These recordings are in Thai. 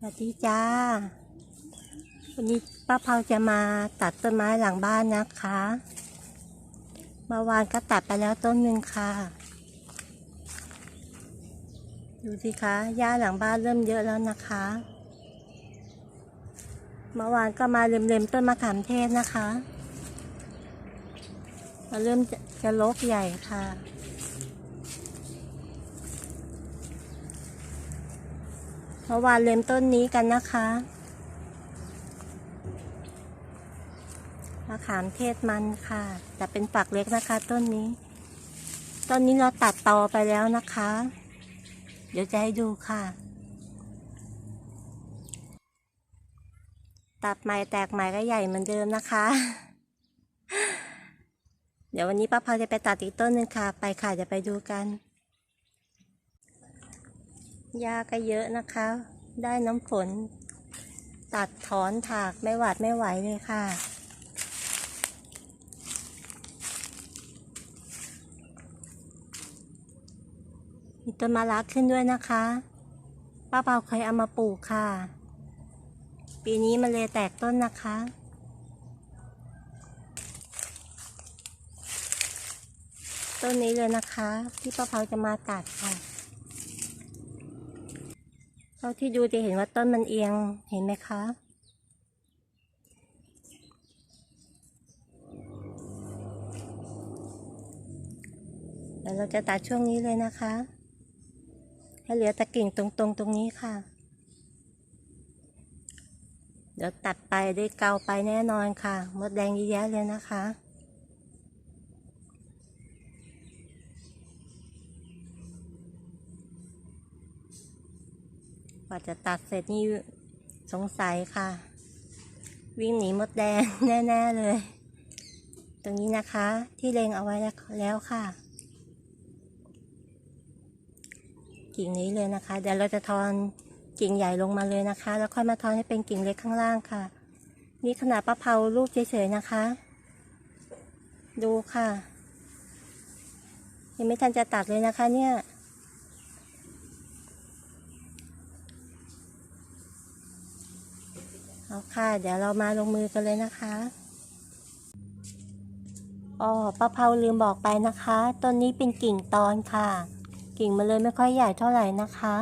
สวัสดีจ้า วันนี้ป้าเผาจะมาตัดต้นไม้หลังบ้านนะคะ เมื่อวานก็ตัดไปแล้วต้นหนึ่งค่ะ ดูสิคะ หญ้าหลังบ้านเริ่มเยอะแล้วนะคะ เมื่อวานก็มาเล็มๆต้นมะขามเทศนะคะ มาเริ่มจะจะลกใหญ่ค่ะ มื่อวานเล็มต้นนี้กันนะคะมะขามเทศมันค่ะ แต่เป็นฝักเล็กนะคะ ต้นนี้ต้นนี้เราตัดตอไปแล้วนะคะ เดี๋ยวจะให้ดูค่ะ ตัดใหม่แตกใหม่ก็ใหญ่เหมือนเดิมนะคะ เดี๋ยววันนี้ป้าพาจะไปตัดอีกต้นหนึ่งค่ะ ไปค่ะจะไปดูกัน หญ้าก็เยอะนะคะ ได้น้ำฝน ตัดถอนถากไม่หวาดไม่ไหวเลยค่ะ มีต้นมะระขึ้นด้วยนะคะ ป้าเปาเคยเอามาปลูกค่ะ ปีนี้มันเลยแตกต้นนะคะต้นนี้เลยนะคะ ที่ป้าเปาจะมาตัดค่ะาที่ดูจะเห็นว่าต้นมันเอียงเห็นไหมคะเดี๋ยวเราจะตัดช่วงนี้เลยนะคะ ให้เหลือต่กิ่งตรงๆตตรงนี้ค่ะ เดี๋ยวตัดไปได้เกาไปแน่นอนค่ะ มดแดงเยอะแยะเลยนะคะ กว่าจะตัดเสร็จนี่สงสัยค่ะ วิ่งหนีมดแดงแน่ๆเลย ตรงนี้นะคะที่เลงเอาไว้แล้วค่ะ กิ่งนี้เลยนะคะ เดี๋ยวเราจะทอนกิ่งใหญ่ลงมาเลยนะคะ แล้วค่อยมาทอนให้เป็นกิ่งเล็กข้างล่างค่ะ นี่ขนาดป้าเผาลูกเฉยๆนะคะ ดูค่ะ ยังไม่ทันจะตัดเลยนะคะเนี่ย เอาค่ะ เดี๋ยวเรามาลงมือกันเลยนะคะอ๋อป้าเพาลืมบอกไปนะคะ ต้นนี้เป็นกิ่งตอนค่ะ กิ่งมันเลยไม่ค่อยใหญ่เท่าไหร่นะคะ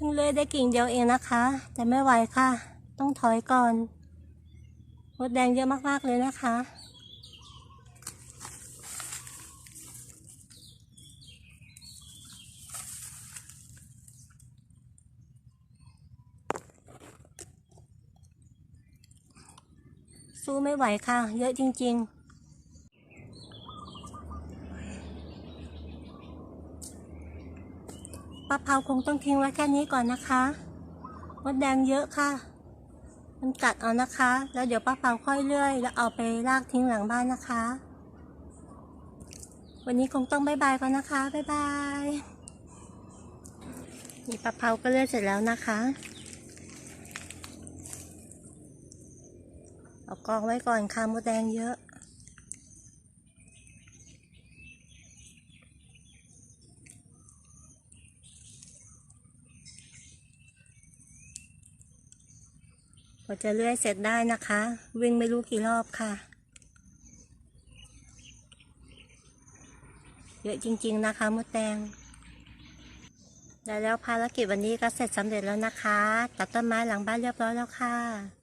เพิ่งเลยได้กิ่งเดียวเองนะคะ แต่ไม่ไหวค่ะ ต้องถอยก่อนมดแดงเยอะมากๆเลยนะคะ สู้ไม่ไหวค่ะ เยอะจริง ๆ ปลาเผาคงต้องทิ้งไว้แค่นี้ก่อนนะคะมดแดงเยอะค่ะ มันกัดเอานะคะ แล้วเดี๋ยวป้าเผาค่อยเลื่อย แล้วเอาไปลากทิ้งหลังบ้านนะคะ วันนี้คงต้องบายบายก่อนนะคะบายบายนี่ปลาเผาก็เลื่อยเสร็จแล้วนะคะเอากองไว้ก่อนค่ะมดแดงเยอะ พอจะเลื่อยเสร็จได้นะคะ วิ่งไม่รู้กี่รอบค่ะ เยอะจริงๆนะคะมดแดงได้แล้วภารกิจวันนี้ก็เสร็จสำเร็จแล้วนะคะ ตัดต้นไม้หลังบ้านเรียบร้อยแล้วค่ะ